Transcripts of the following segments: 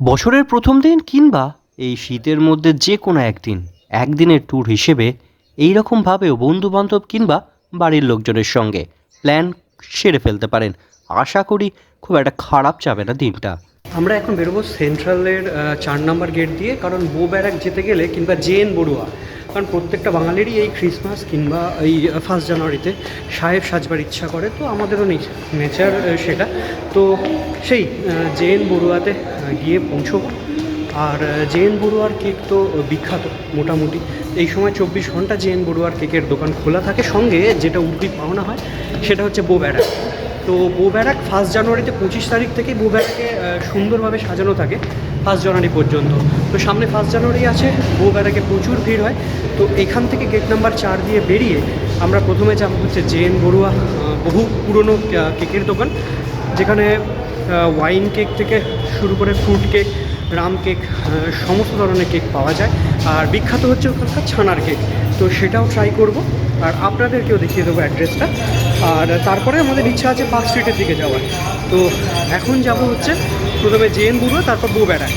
বছরের প্রথম দিন কিংবা এই শীতের মধ্যে যে কোনো একদিন, একদিনের ট্যুর হিসেবে এই রকমভাবেও বন্ধুবান্ধব কিংবা বাড়ির লোকজনের সঙ্গে প্ল্যান সেরে ফেলতে পারেন। আশা করি খুব একটা খারাপ যাবে না দিনটা। আমরা এখন বেরোবো সেন্ট্রালের চার নম্বর গেট দিয়ে, কারণ বো ব্যারাক যেতে গেলে কিংবা জেএন বড়ুয়া, কারণ প্রত্যেকটা বাঙালিরই এই ক্রিসমাস কিংবা এই ফার্স্ট জানুয়ারিতে সাহেব সাজবার ইচ্ছা করে, তো আমাদেরও নেচার সেটা। তো সেই জেএন বড়ুয়াতে গিয়ে পৌঁছব। আর জেএন বড়ুয়ার কেক তো বিখ্যাত, মোটামুটি। এই সময় চব্বিশ ঘণ্টা জেএন বড়ুয়ার কেকের দোকান খোলা থাকে। সঙ্গে যেটা উর্দি পাওনা হয়, সেটা হচ্ছে বো ব্যারাক। তো বো ব্যারাক ফার্স্ট জানুয়ারিতে পঁচিশ তারিখ থেকেই বো ব্যারাকে সুন্দরভাবে সাজানো থাকে ফার্স্ট জানুয়ারি পর্যন্ত। তো সামনে ফার্স্ট জানুয়ারি আছে বো ব্যারাকে প্রচুর ভিড় হয়। তো এখান থেকে গেট নাম্বার চার দিয়ে বেরিয়ে আমরা প্রথমে যাব হচ্ছে জেএন বড়ুয়া বহু পুরনো কেকের দোকান, যেখানে ওয়াইন কেক থেকে শুরু করে ফ্রুট কেক রাম কেক সমস্ত ধরনের কেক পাওয়া যায়। আর বিখ্যাত হচ্ছে ওখানকার ছানার কেক তো সেটাও ট্রাই করব। আর আপনাদেরকেও দেখিয়ে দেবো অ্যাড্রেসটা আর তারপরে আমাদের ইচ্ছা আছে পার্ক স্ট্রিটের দিকে যাওয়ার। তো এখন যাব হচ্ছে প্রথমে জেএন বুড়ো তারপর বো বেড়ায়।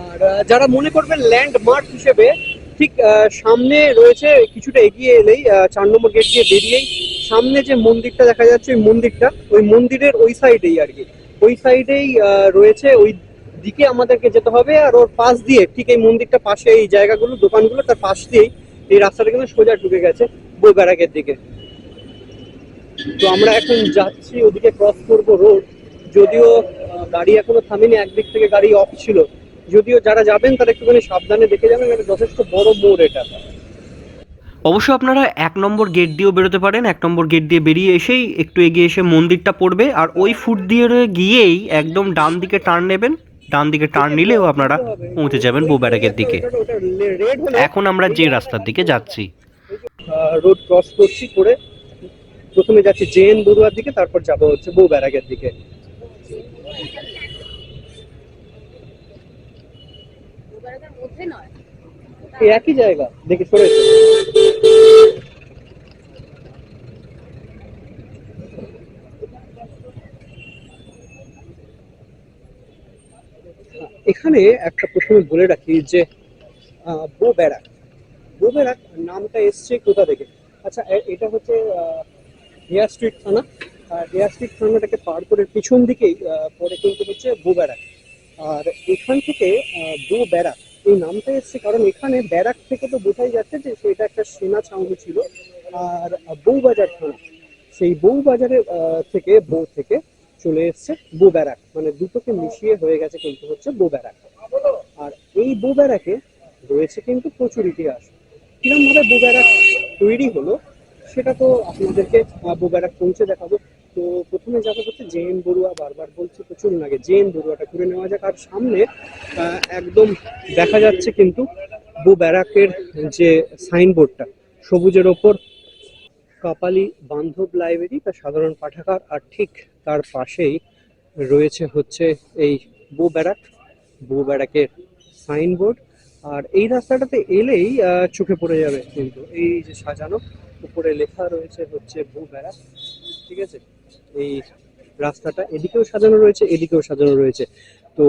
আর যারা মনে করবেন ল্যান্ডমার্ক হিসেবে, ঠিক সামনে রয়েছে, কিছুটা এগিয়ে এলেই চার নম্বর গেট দিয়ে বেরিয়েই সামনে যে মন্দিরটা দেখা যাচ্ছে, ওই মন্দিরটা, ওই মন্দিরের ওই সাইডেই আর কি। ওই সাইডেই রয়েছে, ওই দিকে আমাদেরকে যেতে হবে, আর ওর পাশ দিয়ে, ঠিক এই মন্দিরটা পাশে এই জায়গাগুলো, দোকানগুলো, তার পাশ দিয়েই এই রাস্তাটা কিন্তু সোজা ঢুকে গেছে বই ব্যারাকের দিকে। তো আমরা এখন যাচ্ছি ওদিকে ক্রস করব রোড যদিও গাড়ি এখনও থামেনি, একদিক থেকে গাড়ি অফ ছিল। যদিও যারা যাবেন তারা একটুখানি সাবধানে দেখে যাবেন এটা যথেষ্ট বড় মোড় এটা। অবশ্য আপনারা এক নম্বর গেট দিয়েও বেরোতে পারেন, এক নম্বর গেট দিয়ে বেরিয়ে এসেই একটু এগিয়ে এসে মন্দিরটা পড়বে। আর ওই ফুট দিয়ে গিয়েই একদম ডান দিকে টার্ন নেবেন। ডান দিকে টার্ন নিলেও আপনারা পৌঁছে যাবেন বো ব্যারাকের দিকে। এখন আমরা যে রাস্তার দিকে যাচ্ছি। রোড ক্রস করছি করে প্রথমে যাচ্ছি জেএন বড়ুয়ার দিকে তারপর যাব হচ্ছে বউ ব্যারাকের দিকে। একই জায়গা দেখে সরেছে এখানে একটা প্রথমে বলে রাখি যে বো ব্যারাক। বো ব্যারাক নামটা এসছে কোথা থেকে? আচ্ছা এটা হচ্ছে হেয়ার স্ট্রিট থানা। আর হেয়ার স্ট্রিট থানাটাকে পার করে পিছন দিকেই পরে কিন্তু হচ্ছে বো ব্যারাক। আর এখান থেকে বো ব্যারাক, এই নামটা এসছে কারণ এখানে ব্যারাক থেকে তো বোঝাই যাচ্ছে যে সেটা একটা সেনা ছাউনি ছিল। আর বউবাজার থানা, সেই বউবাজারের থেকে বউ থেকে চলে এসছে বো ব্যারাক মানে দুটোকে মিশিয়ে হয়ে গেছে কিন্তু হচ্ছে বো ব্যারাক আর এই বো ব্যারাকে রয়েছে কিন্তু প্রচুর ইতিহাস। কিরম ভাবে বো ব্যারাক তৈরি হলো সেটা তো আপনাদেরকে আহ, বো ব্যারাক পৌঁছে দেখাবো। তো প্রথমে যাব হচ্ছে জেএন বড়ুয়া বারবার বলছি তো চলুন আগে জেএন বড়ুয়াটা ঘুরে নেওয়া যাক। আর সামনে একদম দেখা যাচ্ছে কিন্তু বো ব্যারাকের যে সাইনবোর্ডটা সবুজের ওপর কাপালি বান্ধব লাইব্রেরি বা সাধারণ পাঠাগার, আর ঠিক তার পাশেই রয়েছে হচ্ছে এই বো ব্যারাক বো ব্যারাকের সাইনবোর্ড। আর এই রাস্তাটাতে এলেই চোখে পড়ে যাবে কিন্তু। এই যে সাজানো, উপরে লেখা রয়েছে হচ্ছে বো ব্যারাক, ঠিক আছে? এই রাস্তাটা এদিকেও সাজানো রয়েছে, এদিকেও সাজানো রয়েছে। তো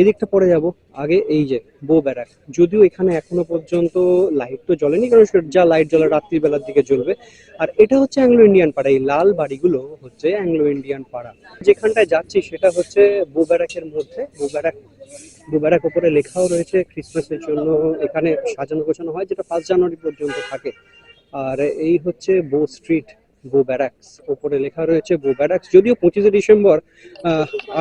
এদিকটা পরে যাব, আগে এই যে বো ব্যারাক যদিও এখানে এখনও পর্যন্ত লাইট তো জ্বলেনি, কারণ যা লাইট জ্বলে রাত্রিবেলার দিকে জ্বলবে। আর এটা হচ্ছে অ্যাংলো ইন্ডিয়ান পাড়া, এই লাল বাড়িগুলো হচ্ছে অ্যাংলো ইন্ডিয়ান পাড়া। যেখানটায় যাচ্ছি সেটা হচ্ছে বো ব্যারাকের মধ্যে। বো ব্যারাক বো ব্যারাক ওপরে লেখাও রয়েছে ক্রিসমাসের জন্য এখানে সাজানো গোছানো হয়, যেটা ফার্স্ট জানুয়ারি পর্যন্ত থাকে। আর এই হচ্ছে বো স্ট্রিট বো ব্যারাকস ওপরে লেখা রয়েছে বো ব্যারাকস যদিও পঁচিশে ডিসেম্বর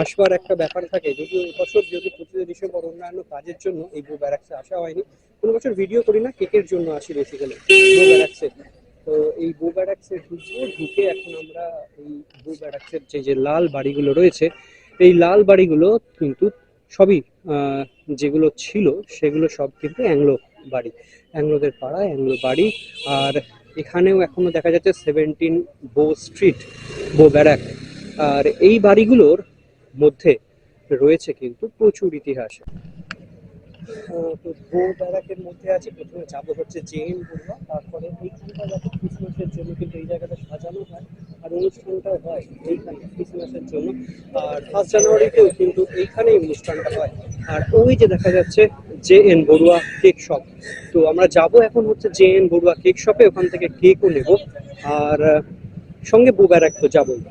আসবার একটা ব্যাপার থাকে, যদিও এবছর যদি পঁচিশে ডিসেম্বর অন্যান্য কাজের জন্য এই বো ব্যারাকসে আসা হয়নি, কোনো বছর ভিডিও করি না কেকের জন্য আসি বেসিক্যালি বো ব্যারাকসে তো এই বো ব্যারাকসে ঢুকবো ঢুকে এখন আমরা এই বো ব্যারাকসের যে যে লাল বাড়িগুলো রয়েছে, এই লাল বাড়িগুলো কিন্তু সবই যেগুলো ছিল, সেগুলো সব কিন্তু অ্যাংলো বাড়ি অ্যাংলোদের পাড়া অ্যাংলো বাড়ি। আর এখানেও এখনও দেখা যাচ্ছে সেভেন্টিন বো স্ট্রিট বো ব্যারাক আর এই বাড়িগুলোর মধ্যে রয়েছে কিন্তু প্রচুর ইতিহাস। তো বো ব্যারাকের মধ্যে আছে, প্রথমে যাব হচ্ছে জেএন বড়ুয়া তারপরে এইখানটা যাতে ক্রিসমাসের জন্য কিন্তু এই জায়গাটা সাজানো হয় আর অনুষ্ঠানটা হয় এইখানে ক্রিসমাসের জন্য। আর ফার্স্ট জানুয়ারিতেও কিন্তু এইখানেই অনুষ্ঠানটা হয়। আর ওই যে দেখা যাচ্ছে J N Barua cake shop তো আমরা যাব এখন হচ্ছে জে এন বড়ুয়া কেক শপে ওখান থেকে কেকও নেব। আর, সঙ্গে বুব্যারাক তো যাবই।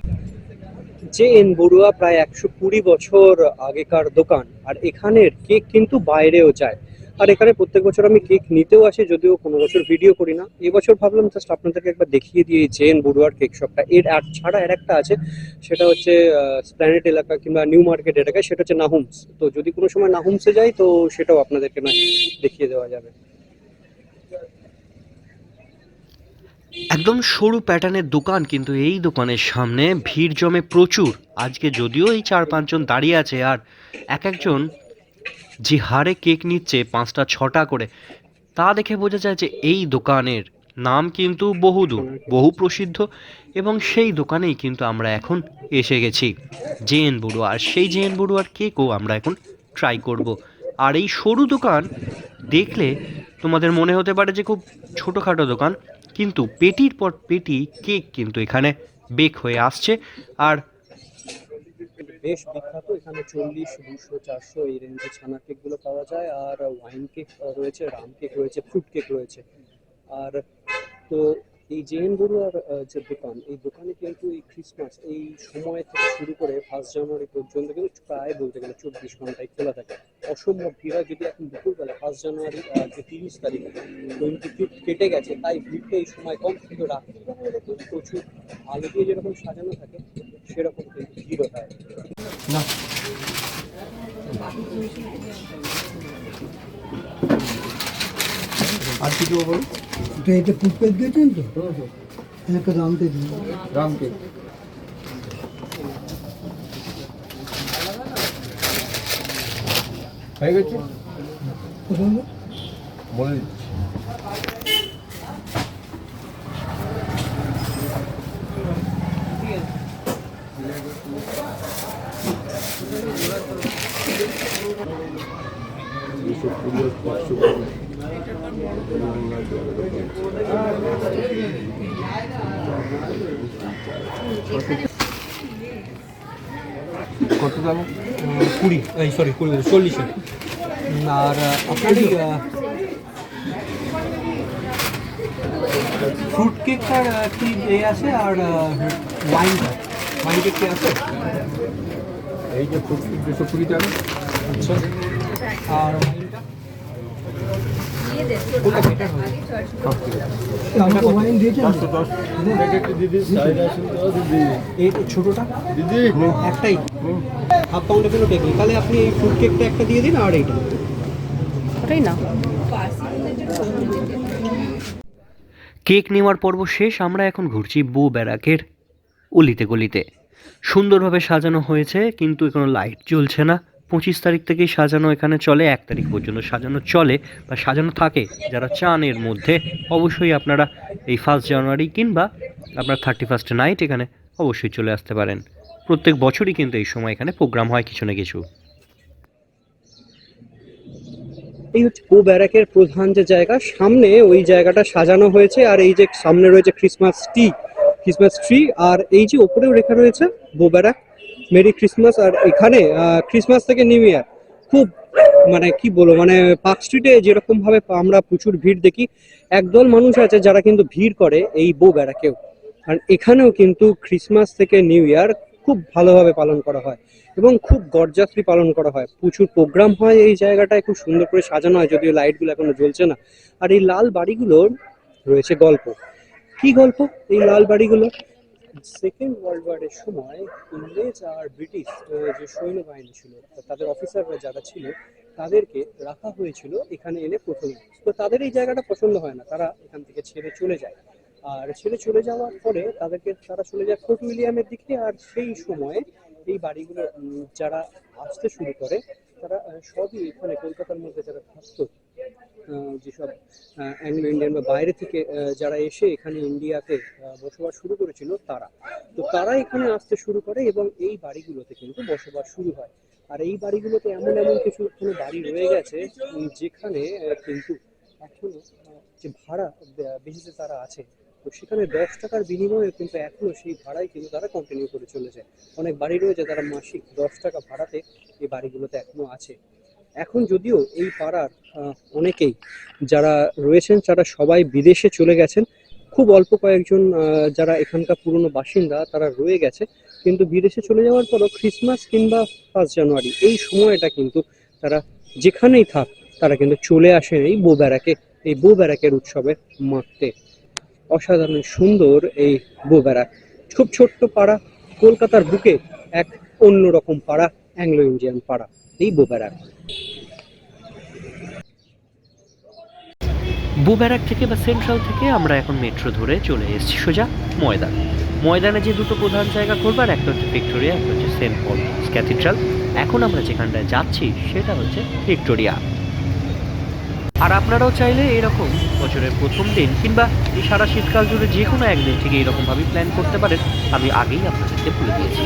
জে এন বড়ুয়া প্রায় একশো কুড়ি বছর আগেকার দোকান, আর এখানের কেক কিন্তু বাইরেও যায়। আর এখানে প্রত্যেক বছর আমি কেক নিতেও আসি, যদিও কোনো বছর ভিডিও করি না। এবছর ভাবলাম জাস্ট আপনাদেরকে একবার দেখিয়ে দিয়ে জে এন বড়ুয়ার কেক শপটা এর আর ছাড়া আর একটা আছে, সেটা হচ্ছে স্প্ল্যানেট এলাকা কিংবা নিউ মার্কেট এলাকায়, সেটা হচ্ছে নাহুমস। তো যদি কোনো সময় নাহুমসে যাই, তো সেটাও আপনাদেরকে না দেখিয়ে দেওয়া যাবে। একদম সরু প্যাটার্নের দোকান, কিন্তু এই দোকানের সামনে ভিড় জমে প্রচুর। আজকে যদিও এই চার পাঁচজন দাঁড়িয়ে আছে, আর এক একজন যে হারে কেক নিচ্ছে পাঁচটা, ছটা করে, তা দেখে বোঝা যায় যে এই দোকানের নাম কিন্তু বহুদূর বহু প্রসিদ্ধ এবং সেই দোকানেই কিন্তু আমরা এখন এসে গেছি, জেএন বড়ুয়া। আর সেই জে জেএন বড়ুয়ার কেকও আমরা এখন ট্রাই করব। আর এই সরু দোকান দেখলে তোমাদের মনে হতে পারে যে খুব ছোটোখাটো দোকান, কিন্তু পেটির পর পেটি কেক কিন্তু এখানে বেক হয়ে আসছে। আর বেশ বিখ্যাত, এখানে চল্লিশ, দুশো, চারশো এই রেঞ্জে ছানা কেকগুলো পাওয়া যায়। আর ওয়াইন কেক রয়েছে রাম কেক রয়েছে ফ্রুট কেক রয়েছে। আর তো এই জেন বড়ুয়ার যে দোকান, এই দোকানে কিন্তু এই ক্রিসমাস এই সময় থেকে শুরু করে ফার্স্ট জানুয়ারি পর্যন্ত কিন্তু প্রায় বলতে গেলে চব্বিশ ঘন্টায় খোলা থাকে। অসম্ভব ভিড় হয়। যদি এখন দুপুরবেলা ফার্স্ট জানুয়ারি যে তিরিশ তারিখ টোয়েন্টি ফিফ কেটে গেছে, তাই ভিড়টা এই সময় কম কিন্তু এরকম প্রচুর আলো দিয়ে যেরকম সাজানো থাকে, সেরকম কিন্তু ভিড়ও হয়। আর কি দেবো বলো তো এটা ফুটপেট দিয়েছেন তো? একটা দাম দিয়ে দিন। রাম কেক হয়ে গেছে? বলে দিচ্ছি। কত দামে? কুড়ি। এই সরি কুড়ি চল্লিশে আর আপনার ফ্রুট কেকটার কি এ আছে? আর ওয়াইনটা ওয়াইন কেক কি আছে? এই যে ফুটকি দুশো কুড়ি টাকা। আচ্ছা। আর হাফ কোনো কেক তাহলে আপনি এই কেকটা একটা দিয়ে দিন আর এইটা না কেক নেওয়ার পর্ব শেষ, আমরা এখন ঘুরছি বউ ব্যারাকের অলিতে গলিতে। সুন্দরভাবে সাজানো হয়েছে, কিন্তু এখনও লাইট জ্বলছে না। পঁচিশ তারিখ থেকেই সাজানো এখানে চলে, এক তারিখ পর্যন্ত সাজানো চলে বা সাজানো থাকে। যারা চান এর মধ্যে অবশ্যই আপনারা এই ফার্স্ট জানুয়ারি কিংবা আপনার থার্টি ফার্স্ট নাইট এখানে অবশ্যই চলে আসতে পারেন। প্রত্যেক বছরই কিন্তু এই সময় এখানে প্রোগ্রাম হয় কিছু না কিছু। এই হচ্ছে পো ব্যারাকের প্রধান যে জায়গা, সামনে ওই জায়গাটা সাজানো হয়েছে আর এই যে সামনে রয়েছে ক্রিসমাস ট্রি ক্রিসমাস ট্রি আর এই যে ওপরেও লেখা রয়েছে বো ব্যারাক মেরি ক্রিসমাস আর এখানে ক্রিসমাস থেকে নিউ ইয়ার। খুব মানে কি বলব মানে পার্ক স্ট্রিটে যেরকম ভাবে আমরা প্রচুর ভিড় দেখি, একদল মানুষ আছে যারা কিন্তু ভিড় করে এই বো ব্যারাকেও আর এখানেও কিন্তু ক্রিসমাস থেকে নিউ ইয়ার খুব ভালোভাবে পালন করা হয় এবং খুব গর্জাসলি পালন করা হয়। প্রচুর প্রোগ্রাম হয় এই জায়গাটায়, খুব সুন্দর করে সাজানো হয়, যদিও লাইটগুলো এখনও জ্বলছে না। আর এই লাল বাড়িগুলোর রয়েছে গল্প। কি গল্প এই লাল বাড়িগুলো সেকেন্ড ওয়ার্ল্ড ওয়ারের সময় ইংরেজ আর ব্রিটিশ যে সৈন্যবাহিনী ছিল তাদের অফিসাররা যারা ছিল, তাদেরকে রাখা হয়েছিল এখানে এনে প্রথমে। তো তাদের এই জায়গাটা পছন্দ হয় না, তারা এখান থেকে ছেড়ে চলে যায়। আর ছেড়ে চলে যাওয়ার পরে তাদেরকে তারা চলে যায় ফোর্ট উইলিয়ামের দিকে আর সেই সময়ে এই বাড়িগুলো যারা আসতে শুরু করে, তারা সবই এখানে কলকাতার মধ্যে যারা থাকতো যেসব অ্যাংলো ইন্ডিয়ান বা বাইরে থেকে যারা এসে এখানে ইন্ডিয়াতে বসবাস শুরু করেছিল তারা। তো তারা এখানে আসতে শুরু করে এবং এই বাড়িগুলোতে কিন্তু বসবাস শুরু হয়। আর এই বাড়িগুলোতে এমন এমন কিছু কোনো বাড়ি রয়ে গেছে যেখানে কিন্তু এখনও, যে ভাড়া বেসিসে তারা আছে, তো সেখানে দশ টাকার বিনিময়ে কিন্তু এখনও সেই ভাড়াই কিন্তু তারা কন্টিনিউ করে চলেছে। অনেক বাড়ি রয়েছে, তারা মাসিক দশ টাকা ভাড়াতে এই বাড়িগুলোতে এখনও আছে। এখন যদিও এই পাড়ার অনেকেই যারা রয়েছেন তারা সবাই বিদেশে চলে গেছেন, খুব অল্প কয়েকজন যারা এখানকার পুরনো বাসিন্দা, তারা রয়ে গেছে। কিন্তু বিদেশে চলে যাওয়ার পরও ক্রিসমাস কিংবা ফার্স্ট জানুয়ারি এই সময়টা কিন্তু তারা যেখানেই থাক, তারা কিন্তু চলে আসেন এই বউ ব্যারাকে এই বউ ব্যারাকের উৎসবে মাখতে। অসাধারণ সুন্দর এই বউ ব্যারাক খুব ছোট্ট পাড়া, কলকাতার বুকে এক অন্যরকম পাড়া অ্যাংলো ইন্ডিয়ান পাড়া, এই বউ ব্যারাক বুব্যারাক থেকে বা সেন্ট্রাল থেকে আমরা এখন মেট্রো ধরে চলে এসেছি সোজা ময়দান। ময়দানে যে দুটো প্রধান জায়গা করবার একটা হচ্ছে ভিক্টোরিয়া, একটা হচ্ছে সেন্ট পল ক্যাথিড্রাল। এখন আমরা যেখানটায় যাচ্ছি সেটা হচ্ছে ভিক্টোরিয়া। আর আপনারাও চাইলে এরকম বছরের প্রথম দিন কিংবা এই সারা শীতকাল জুড়ে যে কোনো একদিন থেকে এরকমভাবেই প্ল্যান করতে পারেন। আমি আগেই আপনাদেরকে বলে দিয়েছি।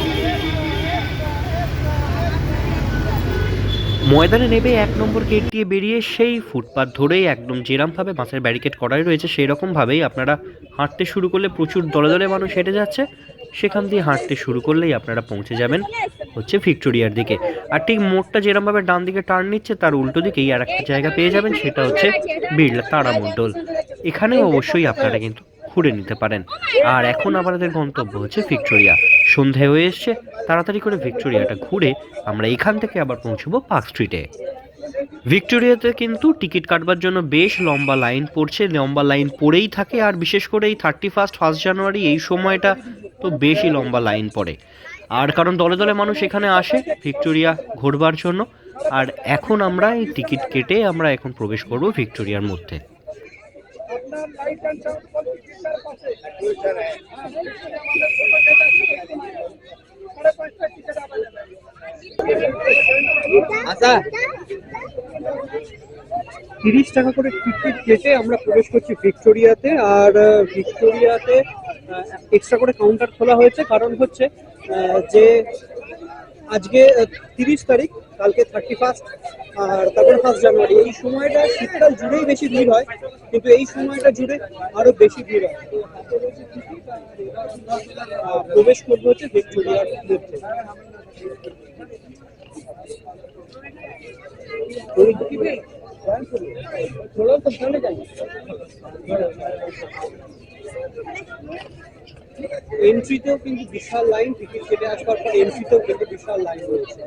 ময়দানে নেবে এক নম্বর গেট দিয়ে বেরিয়ে সেই ফুটপাথ ধরেই একদম যেরমভাবে বাঁশের ব্যারিকেড করাই রয়েছে সেই রকমভাবেই আপনারা হাঁটতে শুরু করলে প্রচুর দলে দলে মানুষ হেঁটে যাচ্ছে। সেখান দিয়ে হাঁটতে শুরু করলেই আপনারা পৌঁছে যাবেন হচ্ছে ভিক্টোরিয়ার দিকে। আর ঠিক মোড়টা যেরমভাবে ডান দিকে টার্ন নিচ্ছে, তার উল্টো দিকেই আর একটা জায়গা পেয়ে যাবেন, সেটা হচ্ছে বিড়লা তারামণ্ডল এখানেও অবশ্যই আপনারা কিন্তু ঘুরে নিতে পারেন। আর এখন আমাদের গন্তব্য হচ্ছে ভিক্টোরিয়া। সন্ধে হয়ে এসছে। তাড়াতাড়ি করে ভিক্টোরিয়াটা ঘুরে আমরা এখান থেকে আবার পৌঁছবো পার্ক স্ট্রিটে। ভিক্টোরিয়াতে কিন্তু টিকিট কাটবার জন্য বেশ লম্বা লাইন পড়ছে। লম্বা লাইন পড়েই থাকে আর বিশেষ করে এই থার্টি ফার্স্ট ফার্স্ট জানুয়ারি এই সময়টা তো বেশি লম্বা লাইন পড়ে। আর কারণ দলে দলে মানুষ এখানে আসে ভিক্টোরিয়া ঘোরবার জন্য। আর এখন আমরা এই টিকিট কেটে আমরা এখন প্রবেশ করব ভিক্টোরিয়ার মধ্যে। তিরিশ টাকা করে টিকিট কেটে আমরা প্রবেশ করছি ভিক্টোরিয়াতে আর ভিক্টোরিয়াতে এক্সট্রা করে কাউন্টার খোলা হয়েছে। কারণ হচ্ছে যে আজকে তিরিশ তারিখ কালকে থার্টি ফার্স্ট আর তারপরে ফার্স্ট জানুয়ারি এই সময়টা শীতকাল জুড়েই বেশি ভিড় হয় কিন্তু এই সময়টা জুড়ে আরো বেশি ভিড় হয় তো হাতে রয়েছে ticket আর এবার আমরা, আহ, প্রবেশ করবো হচ্ছে ভিক্টোরিয়ার মধ্যে थोड़ा तो चले जाइए এন্ট্রিতেও কিন্তু বিশাল লাইন টিকিট কেটে আসবার পর এন্ট্রিতেও কিন্তু বিশাল লাইন রয়েছে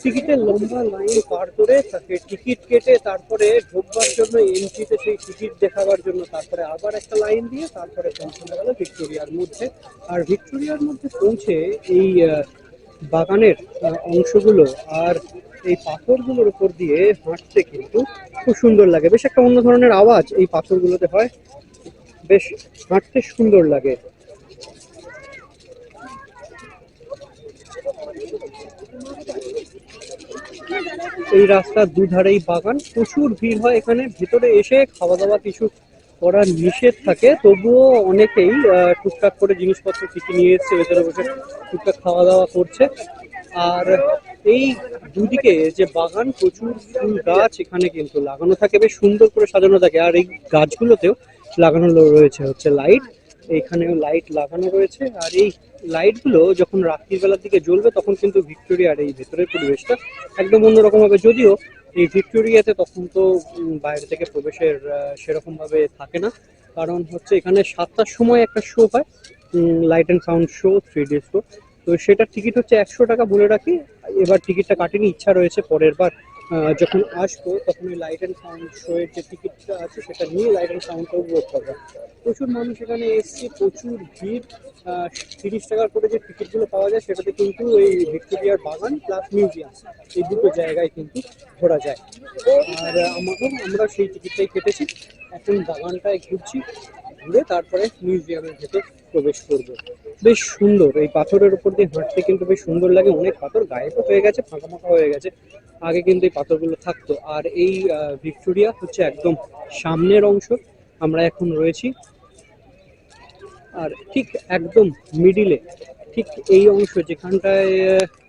টিকিটের লম্বা লাইন পার করে তাকে টিকিট কেটে তারপরে ঢুকবার জন্য এন্ট্রিতে সেই টিকিট দেখাবার জন্য তারপরে আবার একটা লাইন দিয়ে তারপরে পৌঁছানো গেল ভিক্টোরিয়ার মধ্যে। আর ভিক্টোরিয়ার মধ্যে পৌঁছে এই বাগানের অংশগুলো আর এই পাথরগুলোর উপর দিয়ে হাঁটতে কিন্তু খুব সুন্দর লাগে। বেশ একটা অন্য ধরনের আওয়াজ এই পাথরগুলোতে হয়। বেশ হাঁটতে সুন্দর লাগে। এই রাস্তার দুধারেই বাগান, প্রচুর ভিড় হয় এখানে, ভেতরে এসে খাওয়া দাওয়া কিছু করার নিষেধ থাকে, তবুও অনেকেই টুকটাক করে জিনিসপত্র কিছু নিয়ে এসছে, ভেতরে বসে টুকটাক খাওয়া দাওয়া করছে। আর এই দুদিকে যে বাগান, প্রচুর ফুল গাছ এখানে কিন্তু লাগানো থাকে, বেশ সুন্দর করে সাজানো থাকে। আর এই গাছগুলোতেও লাগানো রয়েছে, হচ্ছে লাইট এখানেও লাইট লাগানো রয়েছে। আর এই লাইটগুলো যখন রাত্রির বেলার দিকে জ্বলবে, তখন কিন্তু ভিক্টোরিয়ার এই ভেতরের পরিবেশটা একদম অন্যরকম হবে। যদিও এই ভিক্টোরিয়াতে তখন তো বাইরে থেকে প্রবেশের সেরকম ভাবে থাকে না। কারণ হচ্ছে এখানে সাতটার সময় একটা শো হয় light and sound show three D show তো সেটার টিকিট হচ্ছে একশো টাকা বলে রাখি। এবার টিকিটটা কাটিনি ইচ্ছা রয়েছে, পরের বার যখন আসব, তখন ওই লাইট অ্যান্ড সাউন্ড শোয়ের যে টিকিটটা আছে, সেটা নিয়ে লাইট অ্যান্ড সাউন্ডটা উপভোগ করব প্রচুর মানুষ এখানে এসছে, প্রচুর ভিড়। তিরিশ টাকার করে যে টিকিটগুলো পাওয়া যায়, সেটাতে কিন্তু এই ভিক্টোরিয়ার বাগান প্লাস মিউজিয়াম এই দুটো জায়গায় কিন্তু ঘোরা যায়। আর আমাকেও আমরা সেই টিকিটটাই কেটেছি। এখন বাগানটায় ঘুরছি, ঘুরে তারপরে মিউজিয়ামের ভেতর প্রবেশ করব। বেশ সুন্দর। এই পাথরের উপর দিয়ে হাঁটতে কিন্তু বেশ সুন্দর লাগে। অনেক পাথর গায়েবও হয়ে গেছে ফাঁকা ফাঁকা হয়ে গেছে। আগে কিন্তু এই পাথরগুলো থাকতো। আর এই ভিক্টোরিয়া হচ্ছে একদম সামনের অংশ। আমরা এখন রয়েছি। আর ঠিক একদম মিডিলে, ঠিক এই অংশ যেখানটায়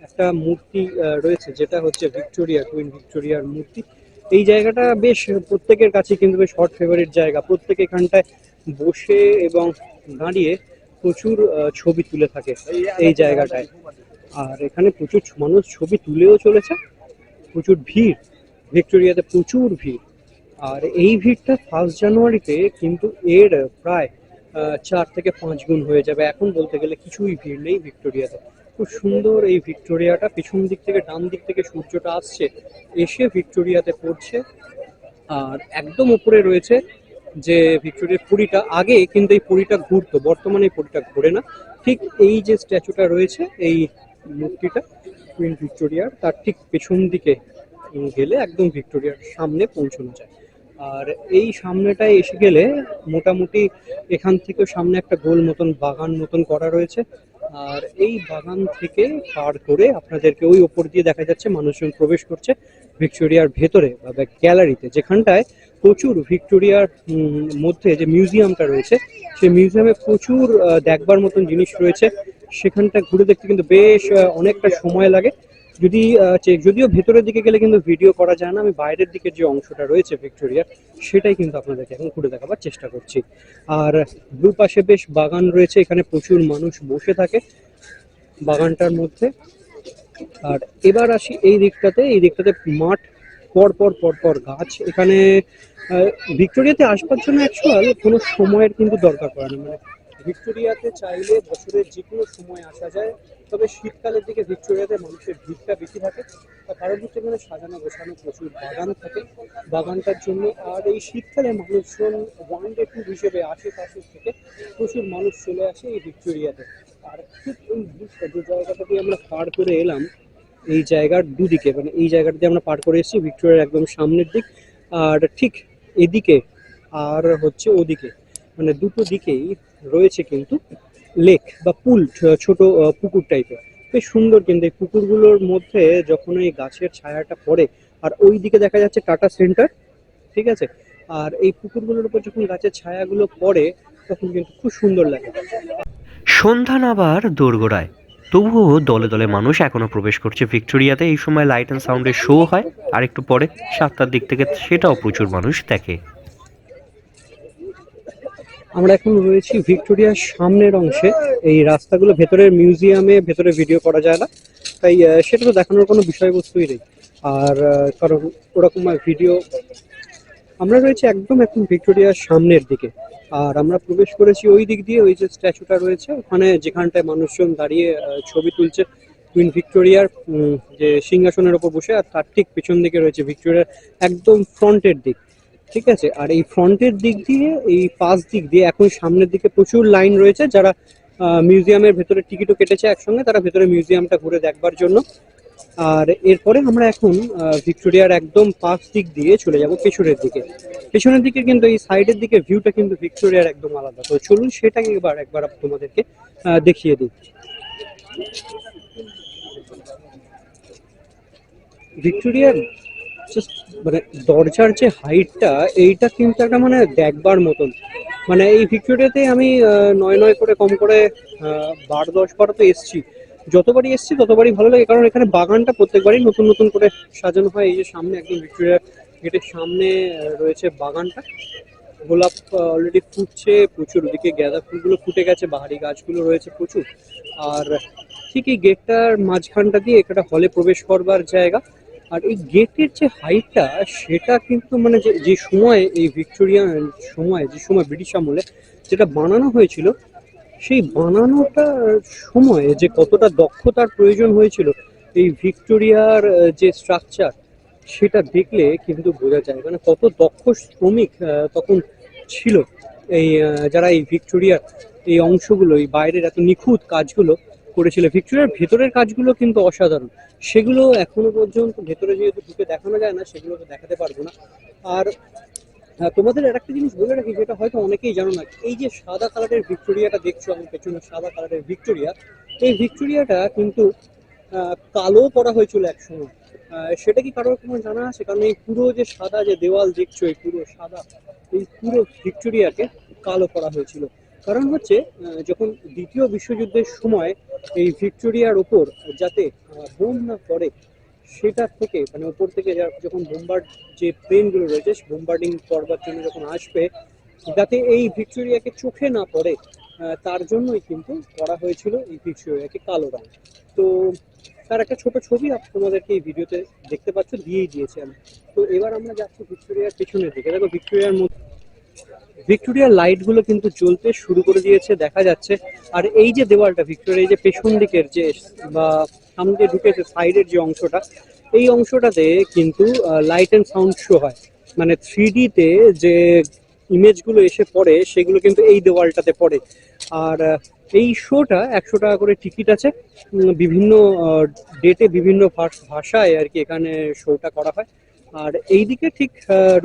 একটা মূর্তি রয়েছে, যেটা হচ্ছে ভিক্টোরিয়া কুইন ভিক্টোরিয়ার মূর্তি। এই জায়গাটা বেশ প্রত্যেকের কাছে কিন্তু বেশ হট ফেভারিট জায়গা। প্রত্যেক এখানটায় বসে এবং দাঁড়িয়ে প্রচুর ছবি তুলে থাকে এই জায়গাটায়। আর এখানে প্রচুর মানুষ ছবি তুলেও চলেছে। প্রচুর ভিড়। ভিক্টোরিয়াতে প্রচুর ভিড়। আর এই ভিড়টা ফার্স্ট জানুয়ারিতে কিন্তু এর প্রায় চার থেকে পাঁচ গুণ হয়ে যাবে। এখন বলতে গেলে কিছুই ভিড় নেই ভিক্টোরিয়াতে। খুব সুন্দর এই ভিক্টোরিয়াটা। পিছন দিক থেকে, ডান দিক থেকে সূর্যটা আসছে, এসে ভিক্টোরিয়াতে পড়ছে। আর একদম উপরে রয়েছে যে ভিক্টোরিয়ার পুরীটা আগে কিন্তু এই পুরীটা ঘুরতো, বর্তমানে এই পুরীটা ঘোরে না। ঠিক এই যে স্ট্যাচুটা রয়েছে, এই মূর্তিটা কুইন ভিক্টোরিয়ার তার ঠিক পেছন দিকে গেলে একদম ভিক্টোরিয়ার সামনে পৌঁছানো যায়। আর এই সামনেটায় এসে গেলে মোটামুটি এখান থেকে সামনে একটা গোল মতন, বাগান মতন করা রয়েছে। আর এই বাগান থেকে পার করে আপনাদেরকে ওই ওপর দিয়ে দেখা যাচ্ছে, মানুষজন প্রবেশ করছে। ভিক্টোরিয়ার ভেতরে বা গ্যালারিতে যেখানটায় প্রচুর ভিক্টোরিয়ার মধ্যে যে মিউজিয়ামটা রয়েছে, সেই মিউজিয়ামে প্রচুর দেখবার মতন জিনিস রয়েছে। সেখানটা ঘুরে দেখতে কিন্তু বেশ অনেকটা সময় লাগে। যদি যদিও ভেতরের দিকে গেলে কিন্তু ভিডিও করা যায় না, আমি বাইরের দিকের যে অংশটা রয়েছে ভিক্টোরিয়ার সেটাই কিন্তু আপনাদেরকে এখন ঘুরে দেখাবার চেষ্টা করছি। আর দুপাশে বেশ বাগান রয়েছে, এখানে প্রচুর মানুষ বসে থাকে বাগানটার মধ্যে। আর এবার আসি এই দিকটাতে এই দিকটাতে মাঠ, পর পর পর পর গাছ। এখানে ভিক্টোরিয়াতে আসবার জন্য অ্যাকচুয়াল কোনো সময়ের কিন্তু দরকার পড়ে না। মানে ভিক্টোরিয়াতে চাইলে বছরের যে কোনো সময় আসা যায়, তবে শীতকালের দিকে ভিক্টোরিয়াতে মানুষের ভিড়টা বেশি থাকে। তার কারণ হচ্ছে এখানে সাজানো, গোছানো প্রচুর বাগান থাকে। বাগানটার জন্য আর এই শীতকালে মানুষজন ওয়ান ডে ট্যুর হিসেবে আশেপাশে থেকে প্রচুর মানুষ চলে আসে এই ভিক্টোরিয়াতে। ঠিক এই দিয়ে আমরা পার করে এলাম, এই জায়গার দুদিকে মানে এই জায়গাটা দিয়ে আমরা পার করে এসেছি, ভিক্টোরিয়ার একদম সামনের দিক, আর ঠিক এদিকে আর হচ্ছে ওদিকে মানে দুটো দিকেই রয়েছে কিন্তু লেক বা পুল ছোট পুকুর টাইপের। বেশ সুন্দর কিন্তু এই পুকুরগুলোর মধ্যে যখন এই গাছের ছায়াটা পড়ে, আর ওই দিকে দেখা যাচ্ছে টাটা সেন্টার, ঠিক আছে? আর এই পুকুরগুলোর উপর যখন গাছের ছায়াগুলো পড়ে, তখন কিন্তু খুব সুন্দর লাগে। সন্ধ্যা নাবার দোরগোড়ায়। তবুও দলে দলে মানুষ এখনও প্রবেশ করছে। ভিক্টোরিয়াতে এই সময় লাইট অ্যান্ড সাউন্ডের শো হয়। আর একটু পরে সাতটার দিক থেকে সেটাও প্রচুর মানুষ দেখে। আমরা এখন রয়েছি ভিক্টোরিয়ার সামনের অংশে। এই রাস্তাগুলো ভেতরের মিউজিয়ামে ভেতরে ভিডিও করা যায় না। তাই সেটা তো দেখানোর কোনো বিষয়বস্তুই নেই। আর কারণ ওরকম ভিডিও আমরা রয়েছে একদম এখন ভিক্টোরিয়ার সামনের দিকে। আর আমরা প্রবেশ করেছি ওই দিক দিয়ে, ওই যে স্ট্যাচুটা রয়েছে। ওখানে যেখানটায় মানুষজন দাঁড়িয়ে ছবি তুলছে কুইন ভিক্টোরিয়ার যে সিংহাসনের ওপর বসে, আর তার ঠিক পেছন দিকে রয়েছে ভিক্টোরিয়ার একদম ফ্রন্টের দিক। ঠিক আছে? আর এই ফ্রন্টের দিক দিয়ে, এই পাশ দিক দিয়ে, এখন সামনের দিকে প্রচুর লাইন রয়েছে যারা মিউজিয়ামের ভেতরে টিকিটও কেটেছে একসঙ্গে। তারা ভেতরে মিউজিয়ামটা ঘুরে দেখবার জন্য। আর এরপরে আমরা এখন ভিক্টোরিয়ার একদম পাশ দিক দিয়ে চলে যাব পেছনের দিকে। পেছনের দিকে কিন্তু এই সাইডের দিকে ভিউটা কিন্তু ভিক্টোরিয়ার একদম আলাদা। তো চলুন সেটাকে এবার একবার তোমাদেরকে দেখিয়ে দিই। ভিক্টোরিয়ার মানে দরজার যে হাইটটা এইটা কিন্তু একটা মানে দেখবার মতন। মানে এই ভিক্টোরিয়াতে আমি নয় নয় করে কম করে বার দশ বার তো এসছি। যতবারই এসছি, ততবারই ভালো লাগে। কারণ এখানে বাগানটা প্রত্যেকবারই নতুন নতুন করে সাজানো হয়। এই যে সামনে একদম ভিক্টোরিয়া গেটের সামনে রয়েছে বাগানটা। গোলাপ অলরেডি ফুটছে প্রচুর। ওদিকে গাঁদা ফুলগুলো ফুটে গেছে, বাহারি গাছগুলো রয়েছে প্রচুর। আর ঠিক এই গেটটার মাঝখানটা দিয়ে একটা হলে প্রবেশ করবার জায়গা। আর এই গেটের যে হাইটটা সেটা কিন্তু মানে যে যে সময় এই ভিক্টোরিয়ান সময়, যে সময় ব্রিটিশ আমলে যেটা বানানো হয়েছিল সেই বানানোটার সময়ে যে কতটা দক্ষতার প্রয়োজন হয়েছিল, এই ভিক্টোরিয়ার যে স্ট্রাকচার সেটা দেখলে কিন্তু বোঝা যায়। মানে কত দক্ষ শ্রমিক তখন ছিল। এই যারা এই ভিক্টোরিয়ার এই অংশগুলো, এই বাইরের এত নিখুঁত কাজগুলো করেছিল, ভিক্টোরিয়ার ভেতরের কাজগুলো কিন্তু অসাধারণ। সেগুলো এখনও পর্যন্ত ভেতরে যেহেতু ঢুকে দেখানো যায় না, সেগুলো তো দেখাতে পারব না। আর তোমাদের আর একটা জিনিস বলে রাখি, যেটা হয়তো অনেকেই জানো না, এই যে সাদা কালারের ভিক্টোরিয়াটা দেখছ আমার পেছনে, সাদা কালারের ভিক্টোরিয়া, এই ভিক্টোরিয়াটা কিন্তু কালো করা হয়েছিল একসময়। সেটা কি কারোর কোনো জানা আছে? কারণ এই পুরো যে সাদা যে দেওয়াল দেখছ, এই পুরো সাদা, এই পুরো ভিক্টোরিয়াকে কালো করা হয়েছিল। কারণ হচ্ছে যখন দ্বিতীয় বিশ্বযুদ্ধের সময় এই ভিক্টোরিয়ার ওপর যাতে বোম না পড়ে সেটা থেকে মানে উপর থেকে যখন বোম্বার যে প্লেনগুলো রয়েছে বোম্বার্ডিং করবার জন্য যখন আসবে, যাতে এই ভিক্টোরিয়াকে চোখে না পড়ে তার জন্যই কিন্তু করা হয়েছিল এই ভিক্টোরিয়াকে কালো রঙ। তো তার একটা ছোট ছবি আপ- তোমাদেরকে এই ভিডিওতে দেখতে পাচ্ছ, দিয়েই দিয়েছি আমি। তো এবার আমরা যাচ্ছি ভিক্টোরিয়ার পিছনের দিকে। দেখো, ভিক্টোরিয়ার মধ্যে ভিক্টোরিয়ার লাইটগুলো কিন্তু জ্বলতে শুরু করে দিয়েছে, দেখা যাচ্ছে। আর এই যে দেওয়ালটা, ভিক্টোরিয়া, এই যে পেছন দিকের যে, বা সামনে ঢুকেছে সাইডের যে অংশটা, এই অংশটাতে কিন্তু লাইট অ্যান্ড সাউন্ড শো হয়। মানে থ্রি তে যে ইমেজগুলো এসে পড়ে, সেগুলো কিন্তু এই দেওয়ালটাতে পড়ে। আর এই শোটা একশো টাকা করে টিকিট আছে। বিভিন্ন ডেটে বিভিন্ন ভাষ- ভাষায় আর কি এখানে শোটা করা হয়। আর এইদিকে ঠিক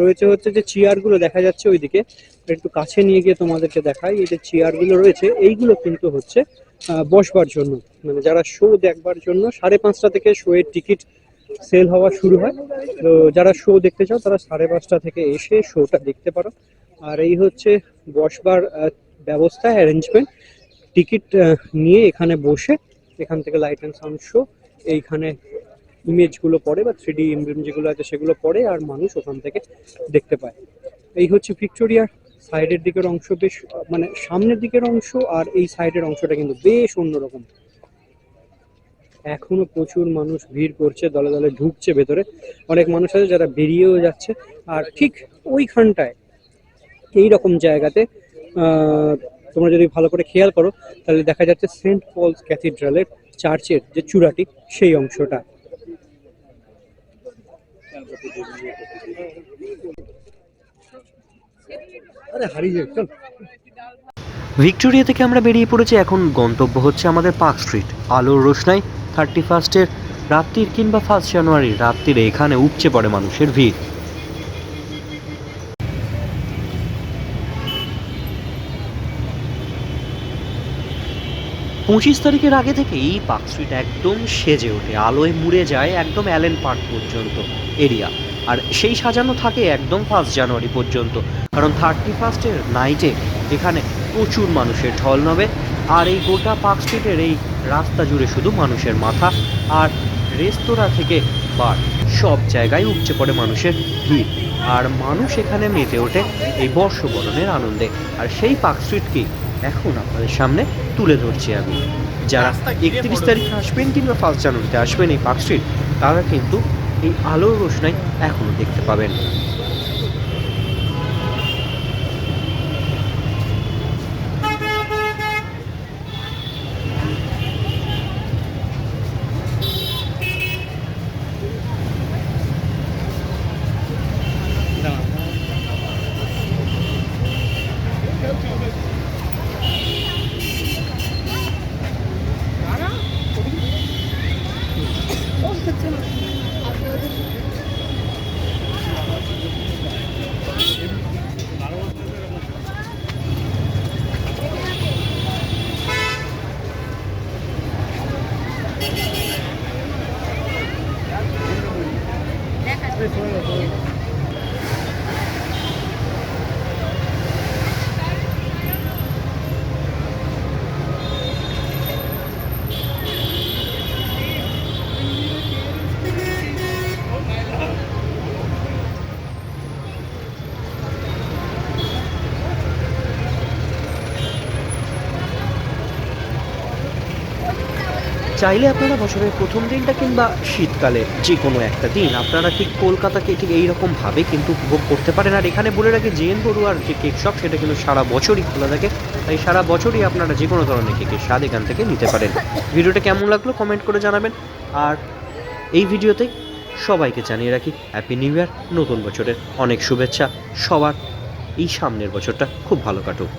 রয়েছে হচ্ছে যে চেয়ারগুলো দেখা যাচ্ছে ওইদিকে। একটু কাছে নিয়ে গিয়ে তোমাদেরকে দেখাই, এই যে চেয়ারগুলো রয়েছে, এইগুলো কিন্তু হচ্ছে বসবার জন্য। মানে যারা শো দেখবার জন্য, সাড়ে পাঁচটা থেকে শো এর টিকিট সেল হওয়া শুরু হয়। তো যারা শো দেখতে চাও, তারা সাড়ে পাঁচটা থেকে এসে শোটা দেখতে পারো। আর এই হচ্ছে বসবার ব্যবস্থা অ্যারেঞ্জমেন্ট টিকিট নিয়ে এখানে বসে, এখান থেকে লাইট অ্যান্ড সাউন্ড শো এইখানে ইমেজগুলো পড়ে বা থ্রি ডি যেগুলো আছে সেগুলো পড়ে আর মানুষ ওখান থেকে দেখতে পায়। এই হচ্ছে ভিক্টোরিয়ার সাইডের দিকের অংশ বেশ মানে সামনের দিকের অংশ আর এই সাইডের অংশটা কিন্তু বেশ অন্যরকম। এখনও প্রচুর মানুষ ভিড় করছে, দলে দলে ঢুকছে ভেতরে। অনেক মানুষ আছে যারা বেরিয়েও যাচ্ছে। আর ঠিক ওইখানটায় এই রকম জায়গাতে তোমরা যদি ভালো করে খেয়াল করো, তাহলে দেখা যাচ্ছে সেন্ট পলস ক্যাথিড্রালের চার্চের যে চূড়াটি, সেই অংশটা। ভিক্টোরিয়া থেকে আমরা বেরিয়ে পড়েছি, এখন গন্তব্য হচ্ছে আমাদের পার্ক স্ট্রিট। আলোর রোশনাই থার্টি ফার্স্টের রাত্রির কিংবা ফার্স্ট জানুয়ারি রাত্রির এখানে উপচে পড়ে মানুষের ভিড়। পঁচিশ তারিখের আগে থেকেই পার্ক স্ট্রিট একদম সেজে ওঠে, আলোয় মুড়ে যায় একদম অ্যালেন পার্ক পর্যন্ত এরিয়া। আর সেই সাজানো থাকে একদম ফার্স্ট জানুয়ারি পর্যন্ত, কারণ থার্টি ফার্স্টের নাইটে এখানে প্রচুর মানুষের ঢল নামে, আর এই গোটা পার্ক স্ট্রিটের এই রাস্তা জুড়ে শুধু মানুষের মাথা, আর রেস্তোরাঁ থেকে বার সব জায়গায় উপচে পড়ে মানুষের ভিড়। আর মানুষ এখানে মেতে ওঠে এই বর্ষবরণের আনন্দে। আর সেই পার্ক স্ট্রিটকেই এখন আপনাদের সামনে তুলে ধরছি আমি। যারা একত্রিশ তারিখে আসবেন কিংবা ফার্স্ট জানুয়ারিতে আসবেন এই পার্ক স্ট্রিট তারা কিন্তু এই আলোর রোশনাই এখনও দেখতে পাবেন। চাইলে আপনারা বছরের প্রথম দিনটা কিংবা শীতকালে যে কোনো একটা দিন, আপনারা ঠিক কলকাতাকে ঠিক এইরকমভাবে কিন্তু উপভোগ করতে পারেন। আর এখানে বলে রাখি, জেএন বড়ুয়ার যে কেক শপ, সেটা কিন্তু সারা বছরই খোলা থাকে। তাই সারা বছরই আপনারা যে কোনো ধরনের কেকের স্বাদ এখান থেকে নিতে পারেন। ভিডিওটা কেমন লাগল কমেন্ট করে জানাবেন। আর এই ভিডিওতে সবাইকে জানিয়ে রাখি হ্যাপি নিউ ইয়ার নতুন বছরের অনেক শুভেচ্ছা। সবার এই সামনের বছরটা খুব ভালো কাটুক।